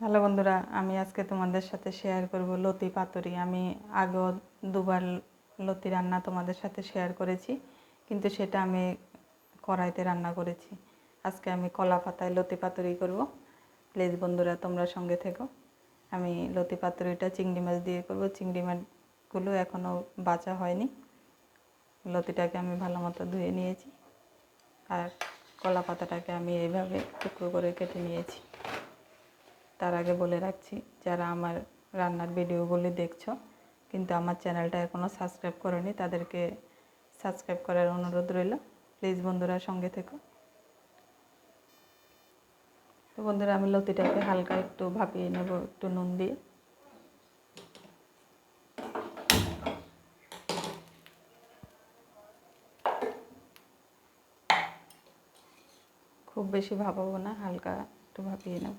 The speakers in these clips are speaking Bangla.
হ্যালো বন্ধুরা, আমি আজকে তোমাদের সাথে শেয়ার করব লতি পাতুরি। আমি আগেও দুবার লতি রান্না তোমাদের সাথে শেয়ার করেছি, কিন্তু সেটা আমি কড়াইতে রান্না করেছি। আজকে আমি কলা পাতায় লতি পাতুরি করব। প্লিজ বন্ধুরা, তোমরা সঙ্গে থেকো। আমি লতি পাতুরিটা চিংড়ি মাছ দিয়ে করব। চিংড়ি মাছগুলো এখনও বাঁচা হয়নি। লতিটাকে আমি ভালো মতো ধুয়ে নিয়েছি। আর কলা পাতাটাকে আমি এইভাবে টুকরো করে কেটে নিয়েছি। তার আগে বলে রাখছি, যারা আমার রান্নার ভিডিওগুলি দেখছ, কিন্তু আমার চ্যানেলটা এখনও সাবস্ক্রাইব করেনি, তাদেরকে সাবস্ক্রাইব করার অনুরোধ রইল। প্লিজ বন্ধুরা সঙ্গে থেকো। তো বন্ধুরা, আমি লতিটাকে হালকা একটু ভাপিয়ে নেব, একটু নুন দিয়ে। খুব বেশি ভাপাবো না, হালকা একটু ভাপিয়ে নেব।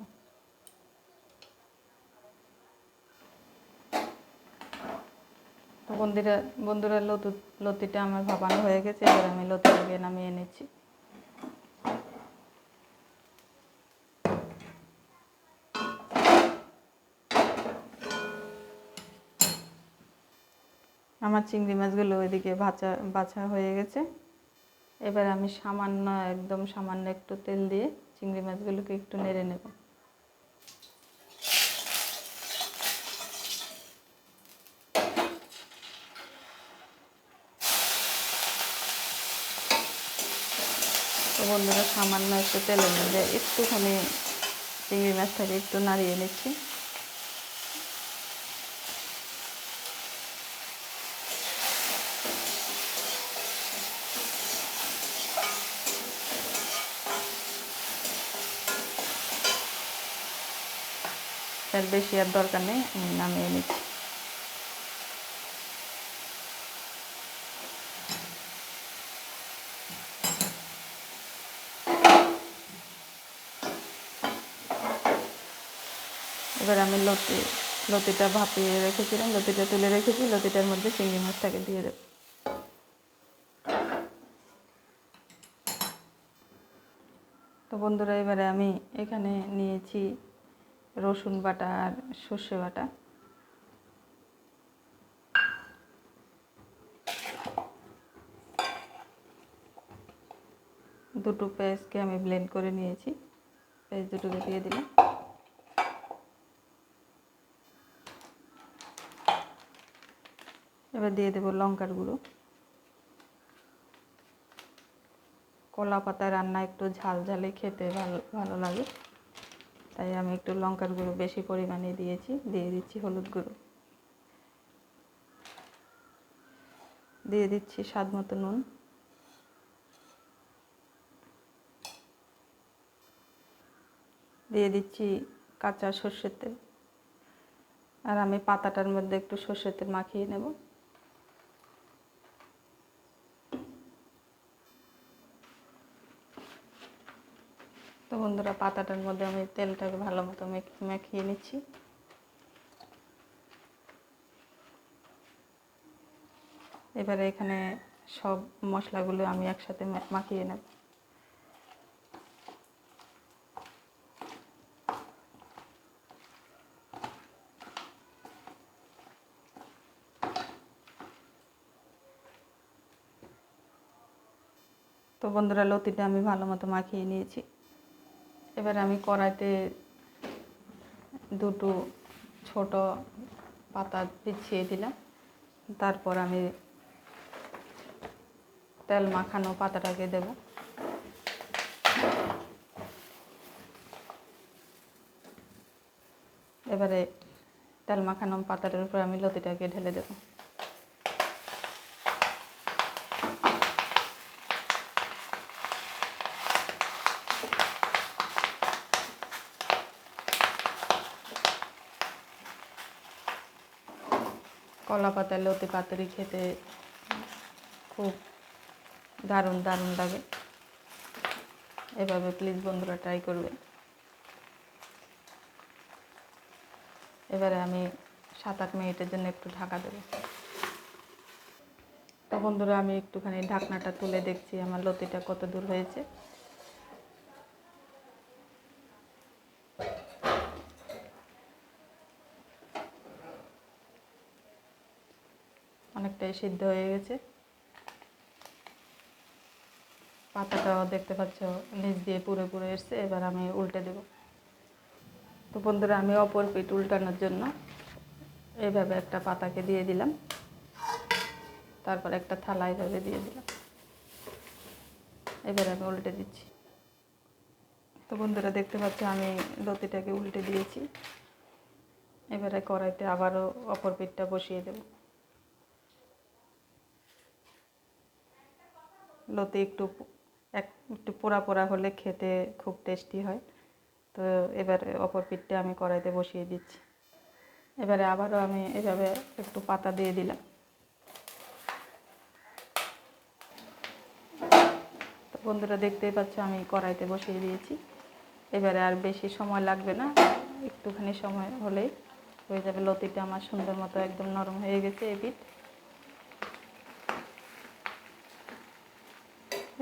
বন্ধুরা বন্ধুরা লতু, লতিটা আমার ভাপানো হয়ে গেছে, এবার আমি লতিটাকে নামিয়ে নিচ্ছি। আমার চিংড়ি মাছগুলো ওইদিকে ভাজা বাছা হয়ে গেছে। এবার আমি সামান্য, একদম সামান্য একটু তেল দিয়ে চিংড়ি মাছগুলোকে একটু নেড়ে নেব। তো বন্ধুরা সামান্য একটু তেলের মধ্যে একটুখানি চিংড়ি মাছটাকে একটু নাড়িয়ে নিচ্ছি। বেশি আর দরকার নেই, আমি নামিয়ে নিচ্ছি। এবার আমি লতি, লতিটা ভাপিয়ে রেখেছিলাম, লতিটা তুলে রেখেছি, লতিটার মধ্যে চিংড়ি মাছটাকে দিয়ে দেব। তো বন্ধুরা, এবারে আমি এখানে নিয়েছি রসুন বাটা আর সর্ষে বাটা। দুটো পেঁয়াজকে আমি ব্লেন্ড করে নিয়েছি। পেঁয়াজ দুটোকে দিয়ে দিলাম। এবার দিয়ে দেবো লঙ্কার গুঁড়ো। কলা পাতা রান্না একটু ঝাল ঝালে খেতে ভালো ভালো লাগে। তাই আমি একটু লঙ্কার গুঁড়ো বেশি পরিমাণে দিয়েছি, দিয়ে দিচ্ছি হলুদ গুঁড়ো। দিয়ে দিচ্ছি স্বাদ মতো নুন। দিয়ে দিচ্ছি কাঁচা সর্ষের তেল। আর আমি পাতাটার মধ্যে একটু সর্ষের তেল মাখিয়ে নেব। তো বন্ধুরা পাতাটার মধ্যে আমি তেলটাকে ভালো মতো মাখিয়ে নিচ্ছি। এবারে এখানে সব মশলাগুলো আমি একসাথে মাখিয়ে নেব। তো বন্ধুরা লতিটা আমি ভালো মতো মাখিয়ে নিয়েছি। এবার আমি কড়াইতে দুটো ছোট পাতা বিছিয়ে দিলাম। তারপর আমি তেল মাখানো পাতাটাকে দেব। এবারে তেল মাখানো পাতাটার উপর আমি লতিটাকে ঢেলে দেবো। কলা পাতায় লতি পাতুরি খেতে খুব দারুণ দারুণ লাগে। এভাবে প্লিজ বন্ধুরা ট্রাই করবে এবারে আমি সাত আট মিনিটের জন্য একটু ঢাকা দেবো। তো বন্ধুরা, আমি একটুখানি ঢাকনাটা তুলে দেখছি, আমার লতিটা কত দূর হয়েছে। অনেকটাই সিদ্ধ হয়ে গেছে। পাতাটাও দেখতে পাচ্ছ, নিচ দিয়ে পুরো পুরো এসছে, এবার আমি উল্টে দেব। তো বন্ধুরা, আমি অপর পিঠ উল্টানোর জন্য এইভাবে একটা পাতাকে দিয়ে দিলাম। তারপর একটা থালা এইভাবে দিয়ে দিলাম। এবার আমি উল্টে দিচ্ছি। তো বন্ধুরা, দেখতে পাচ্ছ, আমি লতিটাকে উল্টে দিয়েছি। এবারে কড়াইতে আবারও অপর পিঠটা বসিয়ে দেব। লতি একটু এক, একটু পোড়া পোড়া হলে খেতে খুব টেস্টি হয়। তো এবারে অপর পিঠটা আমি কড়াইতে বসিয়ে দিচ্ছি। এবারে আবারও আমি এভাবে একটু পাতা দিয়ে দিলাম। তো বন্ধুরা দেখতেই পাচ্ছ আমি কড়াইতে বসিয়ে দিয়েছি। এবারে আর বেশি সময় লাগবে না, একটুখানি সময় হলেই হয়ে যাবে। লতিটা আমার সুন্দর মতো একদম নরম হয়ে গেছে এ পিঠ।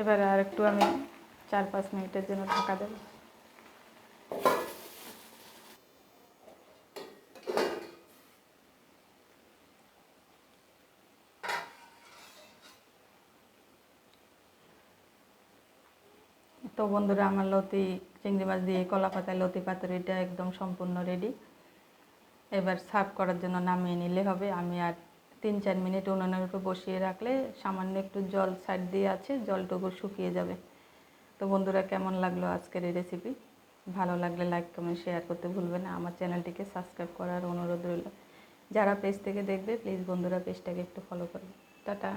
এবারে আর একটু আমি চার পাঁচ মিনিটের জন্য ঢাকা দেব। তো বন্ধুরা, আমার লতি, চিংড়ি মাছ দিয়ে কলা পাতায় লতি পাতুরিটা একদম সম্পূর্ণ রেডি এবার সার্ভ করার জন্য নামিয়ে নিলে হবে। আমি আর তিন চার মিনিট উনুনের উপর বসিয়ে রাখলে সামান্য একটু জল সাইড দিয়ে আছে, জলটুকু শুকিয়ে যাবে। তো বন্ধুরা, কেমন লাগল আজকের এই রেসিপি ভালো লাগলে লাইক কমেন্ট শেয়ার করতে ভুলবে না। আমার চ্যানেলটিকে সাবস্ক্রাইব করার অনুরোধ রইল। যারা পেজ থেকে দেখবে প্লিজ বন্ধুরা পেজটাকে একটু ফলো করবে। টাটা।